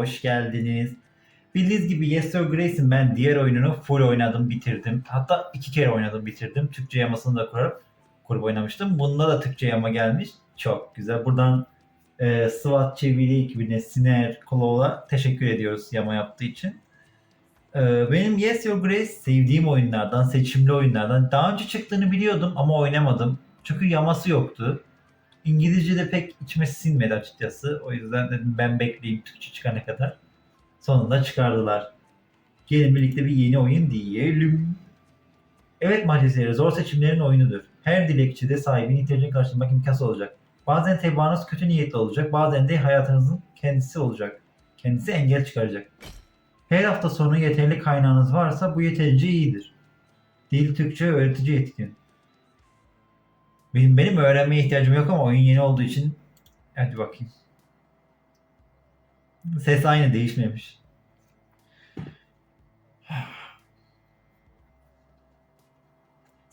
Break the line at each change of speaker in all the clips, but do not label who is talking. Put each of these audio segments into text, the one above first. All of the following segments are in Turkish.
hoş geldiniz. Bildiğiniz gibi Yes Your Grace'in ben diğer oyununu full oynadım, bitirdim. Hatta iki kere oynadım, bitirdim. Türkçe yamasını da kurup, kurup oynamıştım. Bunda da Türkçe yama gelmiş. Çok güzel. Buradan e, SWAT çeviri ekibine, Siner, Claw'a teşekkür ediyoruz yama yaptığı için. E, benim Yes Your Grace sevdiğim oyunlardan, seçimli oyunlardan. Daha önce çıktığını biliyordum ama oynamadım. Çünkü yaması yoktu. İngilizce'de pek içime sinmedi açıkçası. O yüzden dedim ben bekleyeyim Türkçe çıkana kadar. Sonunda çıkardılar. Gelin birlikte bir yeni oyun diyelim. Evet maddesi zor seçimlerin oyunudur. Her dilekçide sahibinin ihtiyacını karşılamak imkansız olacak. Bazen tebaanız kötü niyetli olacak, bazen de hayatınızın kendisi olacak. Kendisi engel çıkaracak. Her hafta sonu yeterli kaynağınız varsa bu yeterince iyidir. Dil Türkçe öğretici etkin. Benim, benim öğrenmeye ihtiyacım yok ama oyun yeni olduğu için hadi bakayım. Ses aynı değişmemiş.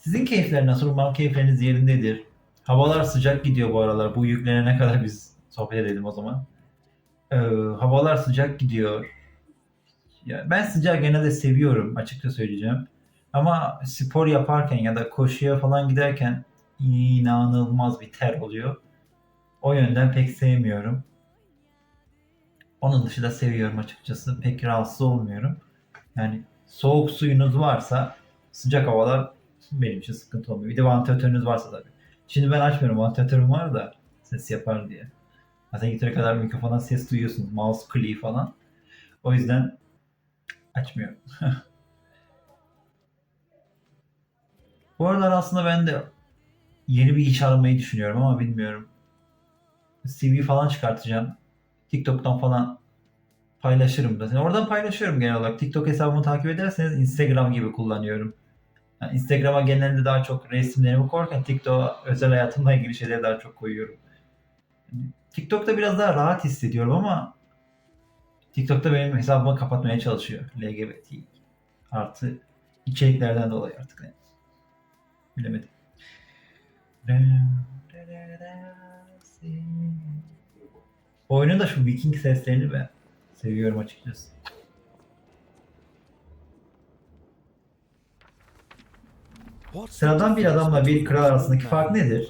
Sizin keyifler nasıl? Umarım keyifleriniz yerindedir. Havalar sıcak gidiyor bu aralar. Bu yüklenene kadar biz sohbet edelim o zaman. Ee, havalar sıcak gidiyor. Ya ben sıcağı genelde seviyorum açıkça söyleyeceğim. Ama spor yaparken ya da koşuya falan giderken inanılmaz bir ter oluyor. O yönden pek sevmiyorum. Onun dışında seviyorum açıkçası. Pek rahatsız olmuyorum. Yani soğuk suyunuz varsa sıcak havalar benim için sıkıntı olmuyor. Bir de vantilatörünüz varsa tabii. Şimdi ben açmıyorum. Vantilatörüm var da ses yapar diye. Zaten gitere kadar mikrofondan ses duyuyorsunuz. Mouse click falan. O yüzden açmıyorum. Bu aralar aslında ben de yeni bir iş aramayı düşünüyorum ama bilmiyorum. CV falan çıkartacağım. TikTok'tan falan paylaşırım da. Oradan paylaşıyorum genel olarak. TikTok hesabımı takip ederseniz Instagram gibi kullanıyorum. Yani Instagram'a genelde daha çok resimlerimi koyarken TikTok'a özel hayatımla ilgili şeyleri daha çok koyuyorum. TikTok'ta biraz daha rahat hissediyorum ama TikTok'ta benim hesabımı kapatmaya çalışıyor. LGBT artı içeriklerden dolayı artık. Yani. Bilemedim. Oyunun da şu Viking seslerini ben seviyorum açıkçası.
Sıradan bir adamla bir kral arasındaki fark nedir?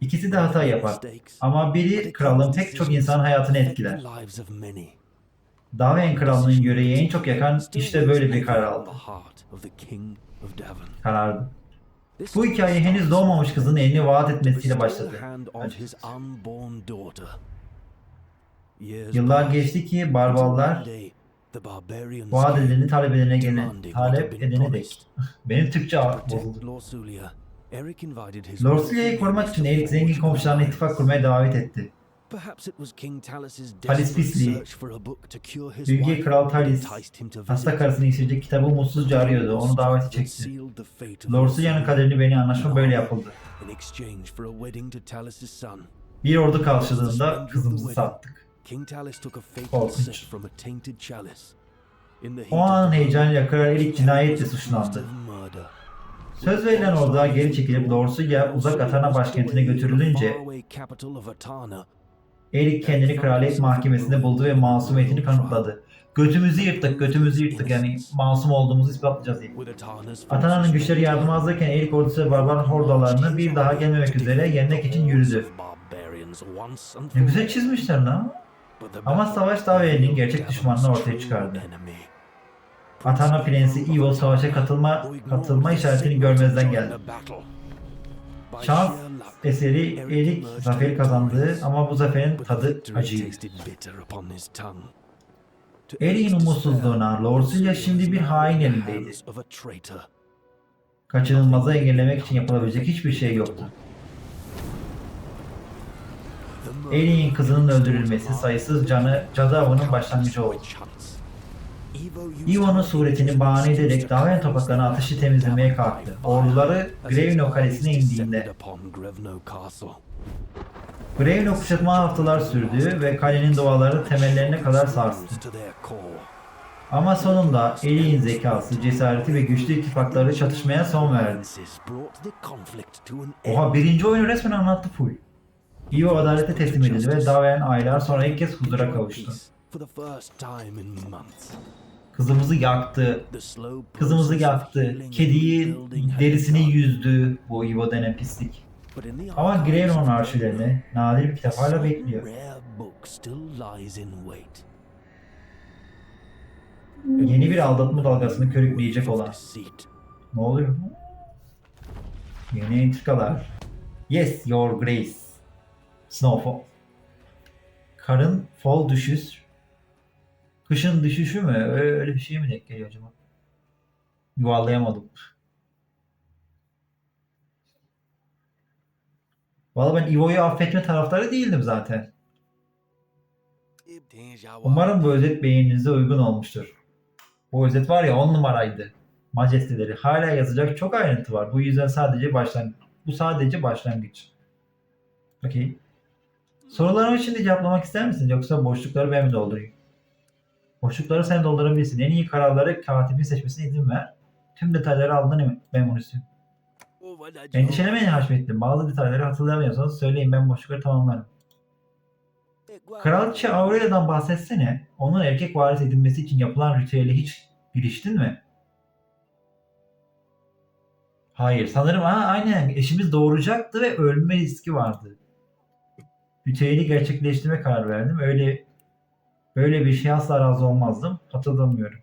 İkisi de hata yapar. Ama biri kralın pek çok insan hayatını etkiler. Daven krallığının yüreği en çok yakan işte böyle bir karar aldı. Karardı. Bu hikaye henüz doğmamış kızın elini vaat etmesiyle başladı. Yıllar geçti ki barbarlar vaat edileni talep edene gelen talep edene dek. Benim Türkçe bozuldu. Lorsulia'yı korumak için Erik zengin komşularına ittifak kurmaya davet etti.
Talis pisliği.
Bilge Kral Talis hasta karısını yitirecek kitabı umutsuzca arıyordu. Onu davete çekti. Lorsulia'nın kaderini beni anlaşma böyle yapıldı. Bir ordu karşılığında kızımızı sattık.
Korkunç.
O anın heyecanıyla Kral Erik cinayetle suçlandı. Söz verilen orduğa geri çekilip Lorsulia uzak Atana başkentine götürülünce Erik kendini kraliyet mahkemesinde buldu ve masumiyetini kanıtladı. Götümüzü yırttık, götümüzü yırttık yani masum olduğumuzu ispatlayacağız diye. Atana'nın güçleri yardıma hazırken Erik ordusu ve barbar hordalarını bir daha gelmemek üzere yenmek için yürüdü. Ne güzel çizmişler lan.
Ama savaş Dave'nin gerçek düşmanını ortaya çıkardı.
Atana Prensi Ivo savaşa katılma katılma işaretini görmezden geldi. Şans eseri Erik zaferi kazandı ama bu zaferin tadı acıydı. Erik'in umutsuzluğuna Lorsulia şimdi bir hain elindeydi. Kaçınılmazı engellemek için yapılabilecek hiçbir şey yoktu. Erik'in kızının öldürülmesi sayısız canı cadı avının başlangıcı oldu. Ivo'nun suretini bahane ederek Daven topraklarına ateşi temizlemeye kalktı. Orduları Grevno kalesine indiğinde Grevno kuşatma haftalar sürdü ve kalenin duvarları temellerine kadar sarstı. Ama sonunda Eli'nin zekası, cesareti ve güçlü ittifakları çatışmaya son verdi. Oha birinci oyunu resmen anlattı full. Ivo adalete teslim edildi ve Daven aylar sonra ilk kez huzura kavuştu. Kızımızı yaktı, kızımızı yaktı, kediyi derisini yüzdü bu Ivo denen pislik. Ama Greyron
of
arşivlerinde nadir bir kitap hala
some
bekliyor. Yeni bir aldatma dalgasını körükleyecek olan. Ne oluyor? Yeni entrikalar. Yes, your grace. Snowfall. Karın fall düşüş. Kışın düşüşü mü? Öyle bir şey mi denk geliyor acaba? Yuvarlayamadım. Valla ben Ivo'yu affetme taraftarı değildim zaten. Umarım bu özet beğeninize uygun olmuştur. Bu özet var ya 10 numaraydı. Majesteleri hala yazacak çok ayrıntı var. Bu yüzden sadece başlangıç. Bu sadece başlangıç. Okey. Sorularımı şimdi cevaplamak ister misin? Yoksa boşlukları ben mi doldurayım? Boşlukları sen doldurabilirsin. En iyi kararları katibin seçmesine izin ver. Tüm detayları aldın memurisi. Endişelemeyin Haşmettin. Bazı detayları hatırlamıyorsanız söyleyin ben boşlukları tamamlarım. Kraliçe Aurelia'dan bahsetsene. Onun erkek varis edinmesi için yapılan ritüele hiç giriştin mi? Hayır. Sanırım ha, aynen eşimiz doğuracaktı ve ölme riski vardı. Ritüeli gerçekleştirme karar verdim. Öyle böyle bir şey asla razı olmazdım. Hatırlamıyorum.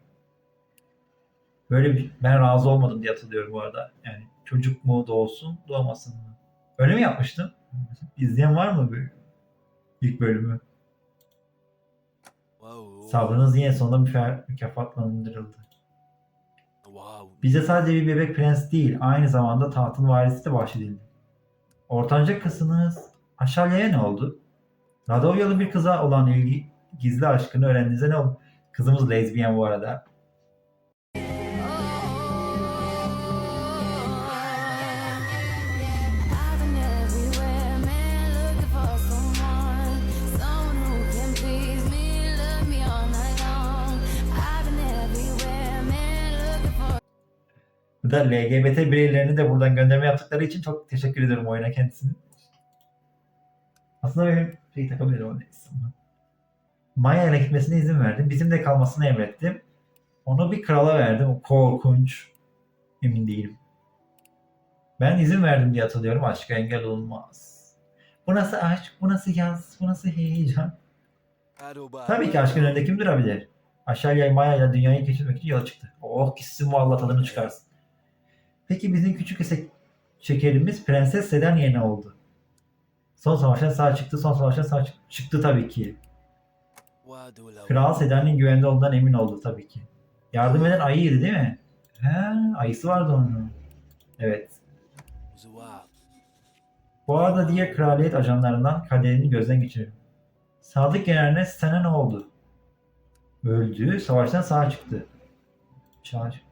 Böyle bir, ben razı olmadım diye hatırlıyorum bu arada. Yani çocuk mu doğsun, doğmasın mı? Öyle mi yapmıştım? İzleyen var mı bu ilk bölümü? Sabrınız yine sonunda mükafatlandırıldı. Bize sadece bir bebek prens değil, aynı zamanda tahtın varisi de bahşedildi. Ortanca kızınız Aşalya'ya ne oldu? Radovyalı bir kıza olan ilgi, gizli aşkını öğrendiğinizde ne oldu? Kızımız lezbiyen bu arada. Bu da LGBT bireylerini de buradan gönderme yaptıkları için çok teşekkür ederim oyuna kendisine. Aslında benim şey takabilirim o neyse. Maya ile gitmesine izin verdim. Bizimle kalmasını emrettim. Onu bir krala verdim. O korkunç. Emin değilim. Ben izin verdim diye hatırlıyorum. Aşka engel olmaz. Bu nasıl aşk? Bu nasıl yaz? Bu nasıl heyecan? Tabii ki aşkın önünde kim durabilir? Aşağıya Maya ile dünyayı keşfetmek için yola çıktı. Oh gitsin valla tadını çıkarsın. Peki bizim küçük esek şekerimiz Prenses Sedaniye ne oldu? Son savaştan sağ çıktı. Son savaştan sağ çıktı. Çıktı tabii ki. Kral Sedani'nin güvende olduğundan emin oldu tabii ki. Yardım eden ayıydı değil mi? He, ayısı vardı onun. Evet. Bu arada diğer kraliyet ajanlarından kaderini gözden geçiriyor. Sadık General'e Sten'e ne oldu? Öldü. Savaştan sağ çıktı. Sağ çıktı.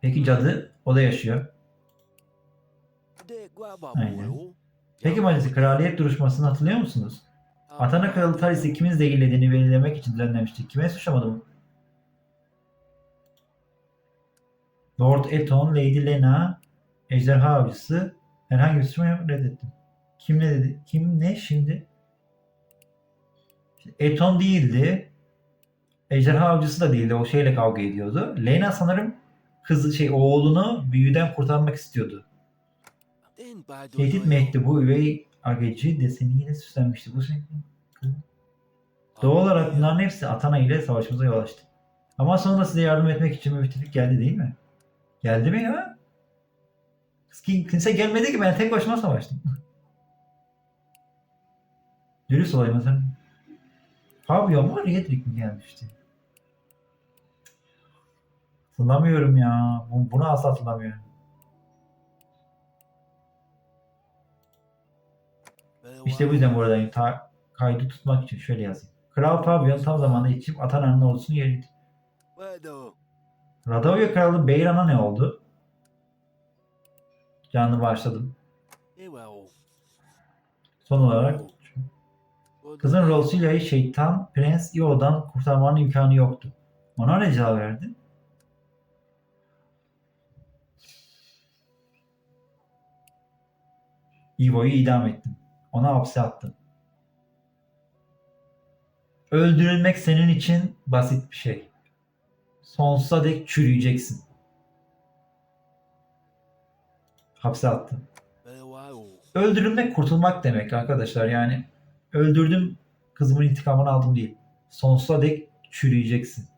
Peki cadı? O da yaşıyor. Aynen. Peki Majesi kraliyet duruşmasını hatırlıyor musunuz? Atana Kralı Taris'i kimin zehirlediğini belirlemek için düzenlemiştik. Kime suçlamadı bu? Lord Eton, Lady Lena, Ejderha Avcısı herhangi bir suçlama yap- reddettim. Kim ne dedi? Kim ne şimdi? Eton değildi. Ejderha Avcısı da değildi. O şeyle kavga ediyordu. Lena sanırım kızı şey oğlunu büyüden kurtarmak istiyordu. Tehdit Mehdi bu üvey ageci deseni yine süslenmişti. Bu şey. Doğal olarak bunların hepsi Atana ile savaşımıza yol açtı. Ama sonunda size yardım etmek için müttefik geldi değil mi? Geldi mi ya? Kimse gelmedi ki ben tek başıma savaştım. Dürüst olayım sen. Fabio mu Riedrich mi gelmişti? Hatırlamıyorum ya. Bu- Bunu asla hatırlamıyorum. İşte bu yüzden buradayım. Ta kaydı tutmak için şöyle yazayım. Kral Fabian tam zamanında yetişip Atana'nın ordusunu yeriydi. Radovya Kralı Beyran'a ne oldu? Canını bağışladım. Son olarak kızın Rosilia'yı şeytan Prens Io'dan kurtarmanın imkanı yoktu. Ona ne cevap verdin? Ivo'yu idam ettim. Ona hapse attım. Öldürülmek senin için basit bir şey. Sonsuza dek çürüyeceksin. Hapse.
Farewell.
Öldürülmek kurtulmak demek arkadaşlar. Yani öldürdüm kızımın intikamını aldım değil. Sonsuza dek çürüyeceksin.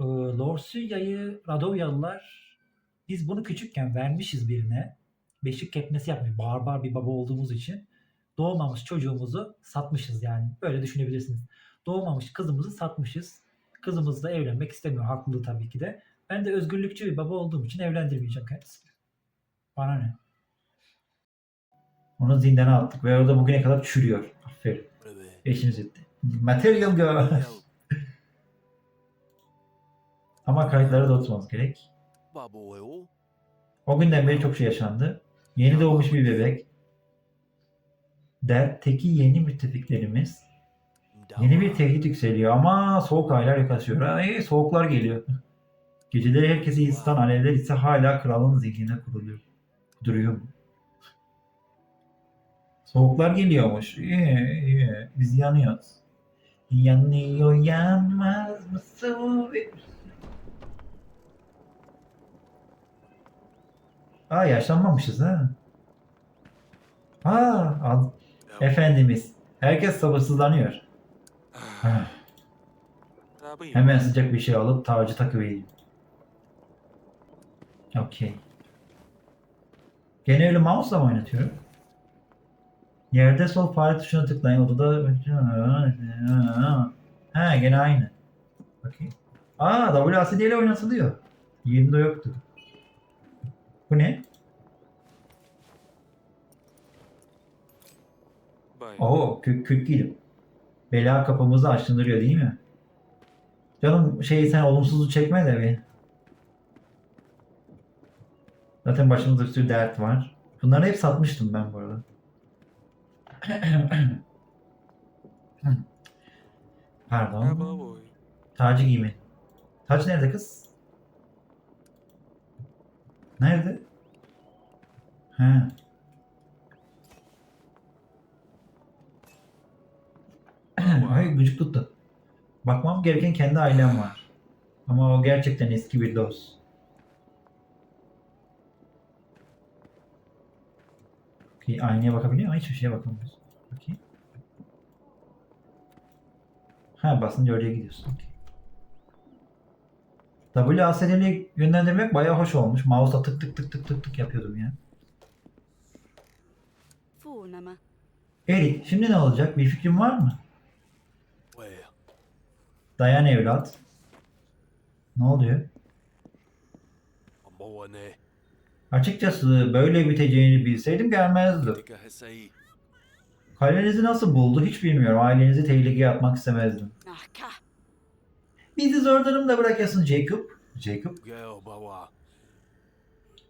Ee, Lorsulya'yı Radovyalılar biz bunu küçükken vermişiz birine. Beşik ketmesi yapmıyor. Barbar bir baba olduğumuz için. Doğmamış çocuğumuzu satmışız yani. Böyle düşünebilirsiniz. Doğmamış kızımızı satmışız. Kızımız da evlenmek istemiyor. Haklı tabii ki de. Ben de özgürlükçü bir baba olduğum için evlendirmeyeceğim kendisini. Bana ne? Onu zindana attık ve orada bugüne kadar çürüyor. Aferin.
Breve.
Eşiniz etti. Material girl. Ama kayıtlara da tutmamız gerek. O günden beri çok şey yaşandı. Yeni doğmuş bir bebek. Dertteki yeni müttefiklerimiz. Yeni bir tehdit yükseliyor ama soğuk aylar yaklaşıyor. Ay, soğuklar geliyor. Geceleri herkesi ısıtan alevler ise hala kralın zihnine kuruluyor. Duruyor? Soğuklar geliyormuş. İyi, iyi. Biz yanıyoruz. Yanıyor yanmaz mı su? Aa yaşlanmamışız ha. Aa, al. Efendimiz. Herkes sabırsızlanıyor. Ah, Hemen sıcak bir şey alıp tacı takıvereyim. Okey. Gene öyle mouse'la mı oynatıyorum? Yerde sol fare tuşuna tıklayın. Odada... Ha gene aynı. Bakayım. Aa WASD ile oynatılıyor. Yerinde yoktu. Bu ne? Oo kök kök giydim. Bela kapımızı açtırıyor değil mi? Canım şey sen olumsuzluğu çekme de bir. Zaten başımızda bir sürü dert var. Bunları hep satmıştım ben bu arada. Pardon. Tacı giyme. Taç nerede kız? Nerede? Ha. Ay gıcık tuttu. Bakmam gereken kendi ailem var. Ama o gerçekten eski bir dost. Okey, aynaya bakabiliyor ama hiçbir şeye bakamıyoruz. Bakayım. Ha basınca oraya gidiyorsun. Okey. WASD'li yönlendirmek bayağı hoş olmuş. Mouse'la tık tık tık tık tık tık yapıyordum ya. Erik, şimdi ne olacak? Bir fikrin var mı? Dayan evlat. Ne oluyor? Açıkçası böyle biteceğini bilseydim gelmezdim. Kalenizi nasıl buldu hiç bilmiyorum. Ailenizi tehlikeye atmak istemezdim. Bizi zor durumda bırakıyorsun Jacob. Jacob.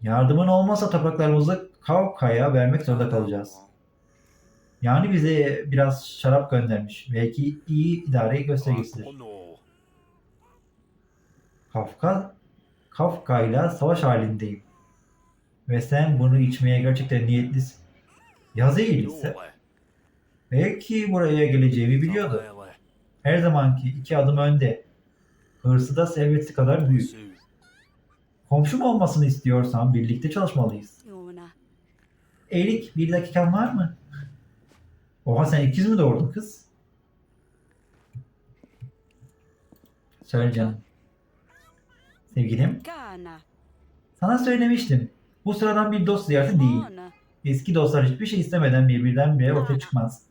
Yardımın olmazsa topraklarımızı Kavka'ya vermek zorunda kalacağız. Yani bize biraz şarap göndermiş. Belki iyi idare göstergesidir.
Akono.
Kafka, Kafka'yla savaş halindeyim. Ve sen bunu içmeye gerçekten niyetlisin. Yaz eğilirse belki buraya geleceğimi biliyordu. Her zamanki iki adım önde. Hırsı da serveti kadar büyük. Komşum olmasını istiyorsan birlikte çalışmalıyız. Erik bir dakikan var mı? Oha sen ikiz mi doğurdun kız? Söyle canım. Sevgilim, sana söylemiştim. Bu sıradan bir dost ziyareti değil. Eski dostlar hiçbir şey istemeden birbirinden bire ortaya çıkmaz.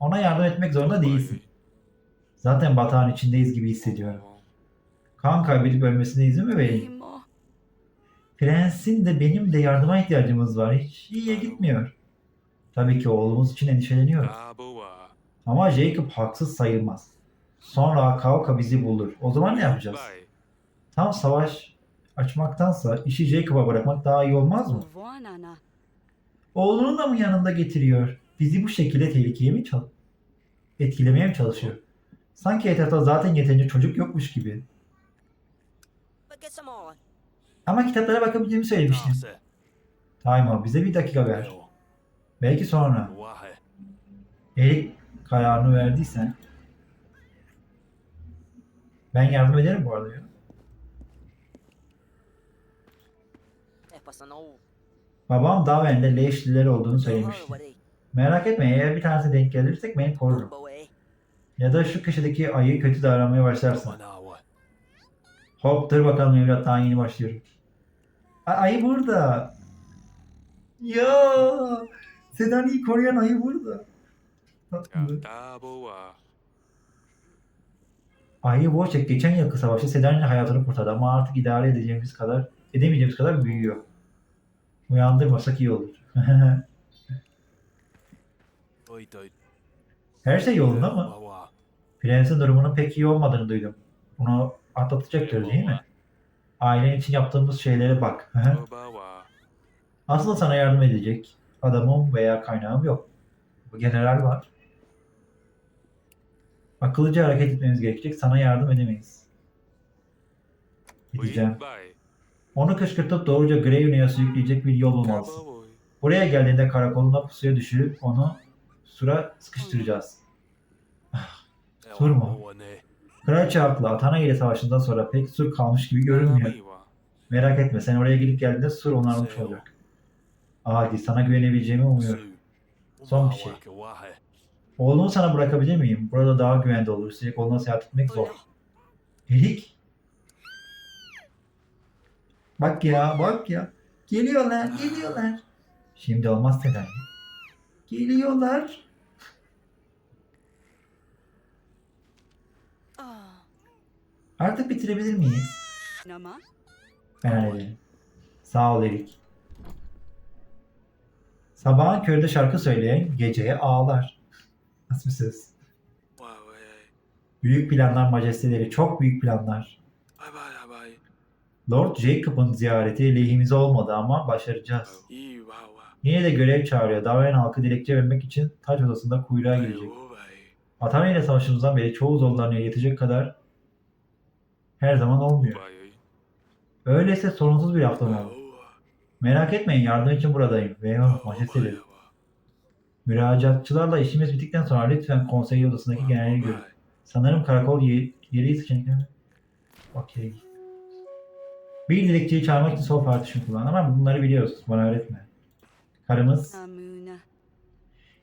Ona yardım etmek zorunda değilsin. Zaten batağın içindeyiz gibi hissediyorum. Kan kaybedip ölmesine izin mi vereyim? Prensin de benim de yardıma ihtiyacımız var. Hiç iyiye gitmiyor. Tabii ki oğlumuz için endişeleniyoruz. Ama Jacob haksız sayılmaz. Sonra Kavka bizi bulur. O zaman ne yapacağız? Tam savaş açmaktansa işi Jacob'a bırakmak daha iyi olmaz mı? Oğlunu da mı yanında getiriyor? Bizi bu şekilde tehlikeye mi çal etkilemeye mi çalışıyor? Sanki etrafta zaten yeterince çocuk yokmuş gibi. Ama kitaplara bakabildiğimi söylemiştim. Daima bize bir dakika ver. Belki sonra. Erik kararını verdiysen ben yardım ederim bu arada ya. Babam Daven'de leşliler olduğunu söylemişti. Merak etme eğer bir tanesi denk gelirsek beni korurum. Ya da şu köşedeki ayı kötü davranmaya başlarsın. Hop dur bakalım evlat daha yeni başlıyorum. A- ayı burada. Ya Sedani'yi koruyan ayı burada. Ayı Wojciech geçen yılki savaşta Sedani'nin hayatını kurtardı ama artık idare edeceğimiz kadar edemeyeceğimiz kadar büyüyor. Uyandırmasak iyi olur. Her şey yolunda mı? Prensin durumunun pek iyi olmadığını duydum. Bunu atlatacaktır değil mi? Ailen için yaptığımız şeylere bak. Aslında sana yardım edecek adamım veya kaynağım yok. Bu general var. Akıllıca hareket etmemiz gerekecek. Sana yardım edemeyiz. Gideceğim. Onu kışkırtıp doğruca Greyun'a sürükleyecek bir yol bulmalısın. Buraya geldiğinde karakoluna pusuya düşürüp onu sura sıkıştıracağız. Sorma.
Wawane.
Kraliçe haklı. Atana ile savaşından sonra pek sur kalmış gibi görünmüyor. Merak etme sen oraya gidip geldiğinde sur onarılmış olacak. Adi sana güvenebileceğimi umuyorum. Son bir şey. Oğlumu sana bırakabilir miyim? Burada daha güvende olur. Üstelik onunla seyahat etmek zor. Erik. Bak ya bak ya. Geliyorlar geliyorlar. Şimdi olmaz Sedani. Geliyorlar.
Ah,
Artık bitirebilir miyiz? Ben hallederim. Sağ ol Erik. Sabahın köründe şarkı söyleyen geceye ağlar. Nasıl bir söz? Büyük planlar majesteleri, çok büyük planlar.
Bye bye bye.
Lord Jacob'un ziyareti lehimize olmadı ama başaracağız.
İyi wawa.
Yine de görev çağırıyor. Davran halkı dilekçe vermek için taç odasında kuyruğa girecek. Atana ile savaşımızdan beri çoğu zorlanıyor. Yetecek kadar her zaman olmuyor. Öyleyse sorunsuz bir hafta mı oldu? Merak etmeyin yardım için buradayım. Ve majesteleri. Müracaatçılarla işimiz bittikten sonra lütfen konsey odasındaki generali görün. Sanırım karakol ye- yeri seçenekleri. Okey. Bir dilekçeyi çağırmak için sol partişini kullan ama bunları biliyoruz. Bana öğretme. Karımız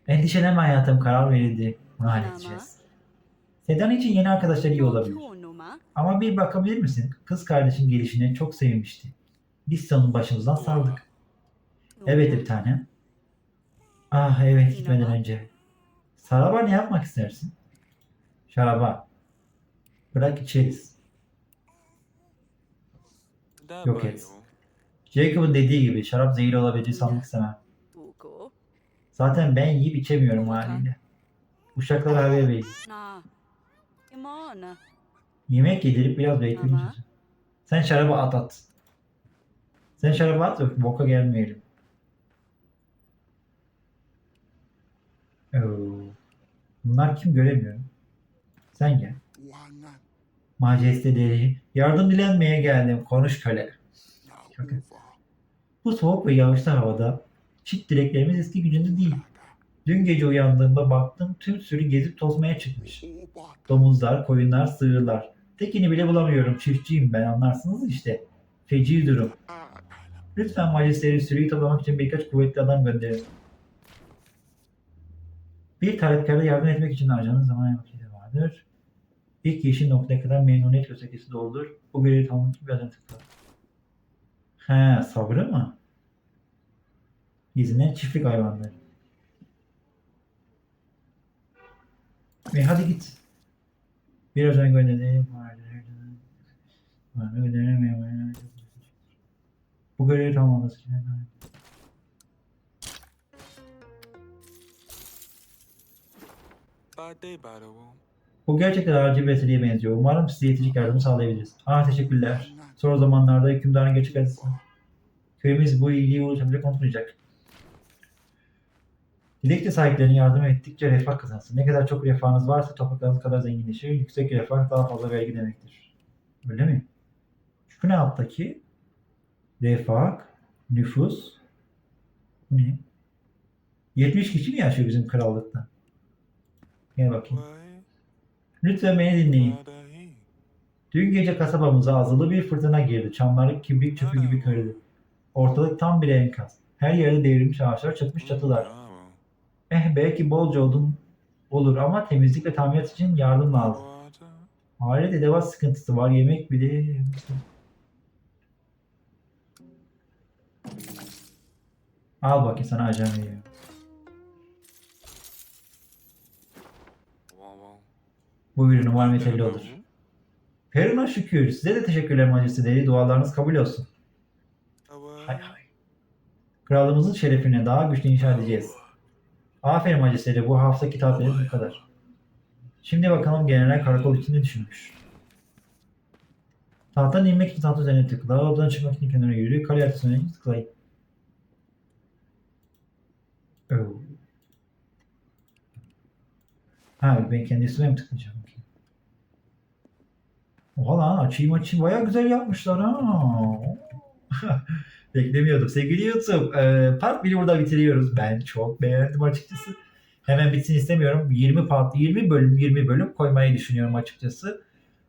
endişelenme hayatım karar verildi. Bunu halledeceğiz. Sedan için yeni arkadaşlar iyi olabilir. Ama bir bakabilir misin? Kız kardeşin gelişine çok sevinmişti. Biz onun başımızdan saldık. Evet bir tane. Ah evet gitmeden önce. Saraba ne yapmak istersin? Şaraba. Bırak içeriz. Yok et. Jacob'un dediği gibi şarap zehir olabileceği sanmak istemem. Zaten ben yiyip içemiyorum haliyle. Uşaklar haber verin. Yemek yedirip biraz.
Ama.
Sen şarabı at at. Sen şarabı at yok boka gelmeyelim. Bunlar kim göremiyorum. Sen gel. Majesteleri. Yardım dilenmeye geldim. Konuş köle. Bu soğuk ve yağışlı havada çift dileklerimiz eski gücünde değil. Dün gece uyandığımda baktım tüm sürü gezip tozmaya çıkmış. Domuzlar, koyunlar, sığırlar. Tekini bile bulamıyorum. Çiftçiyim ben anlarsınız işte. Feci durum. Lütfen majesteleri sürüyü toplamak için birkaç kuvvetli adam gönderin. Bir talepkarda yardım etmek için harcanan zaman vakti vardır. İlk yeşil noktaya kadar memnuniyet göstergesi doldur. Bu görevi tamamlamak için bir adım tıkla. He, sabrı mı? İzine çiftlik hayvanları. E hadi git. Biraz önce gönderdiğim Bu görevi tamamlasın. Bu gerçekten acil bir meseleye benziyor. Umarım size yetecek yardımı sağlayabiliriz. Ah teşekkürler. Son zamanlarda hükümdarın gerçek acısı. Köyümüz bu iyiliği ulaşabilecek unutmayacak. Dilekçe sahiplerine yardım ettikçe refah kazansın. Ne kadar çok refahınız varsa topraklarınız kadar zenginleşir. Yüksek refah daha fazla vergi demektir. Öyle mi? Şu ne alttaki? Refah, nüfus, bu ne? 70 kişi mi yaşıyor bizim krallıkta? Gel bakayım. Lütfen beni dinleyin. Dün gece kasabamıza azılı bir fırtına girdi. Çamlar kibrit çöpü gibi körüldü. Ortalık tam bir enkaz. Her yerde devrilmiş ağaçlar, çökmüş çatılar. Eh belki bolca odun olur ama temizlik ve tamirat için yardım lazım.
Water.
Aile edevat sıkıntısı var. Yemek bile... Al bakayım sana
wow.
Bu ürün umarım yeterli olur. Peruna şükür. Size de teşekkürler majesteleri. Dualarınız kabul olsun. Hay hay. Krallığımızın şerefine daha güçlü inşa edeceğiz. Aferin majesteleri. Bu hafta kitapları bu kadar. Şimdi bakalım general karakol için ne düşünmüş. Tahttan inmek için taht üzerine tıkla. Odadan çıkmak için kenara yürü. Kale arkasına tıklayın. Ha ben kendi üstüme mi tıklayacağım ki? Oha lan açayım açayım. Baya güzel yapmışlar ha. Beklemiyordum. Sevgili YouTube, e, part 1'i burada bitiriyoruz. Ben çok beğendim açıkçası. Hemen bitsin istemiyorum. 20 part, 20 bölüm, 20 bölüm koymayı düşünüyorum açıkçası.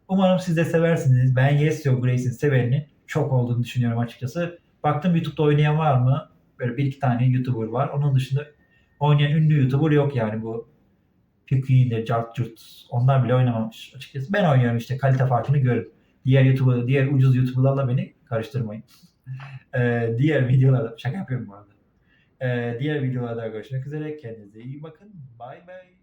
Umarım siz de seversiniz. Ben Yes Your Grace'in severini çok olduğunu düşünüyorum açıkçası. Baktım YouTube'da oynayan var mı? Böyle bir iki tane YouTuber var. Onun dışında oynayan ünlü YouTuber yok yani bu. Piki'inde, Jart Jurt. Onlar bile oynamamış açıkçası. Ben oynuyorum işte kalite farkını görün. Diğer YouTuber, diğer ucuz YouTuber'larla beni karıştırmayın. Ee, diğer videolarda şaka yapıyorum bu arada. Ee, diğer videolarda görüşmek üzere. Kendinize iyi bakın. Bye bye.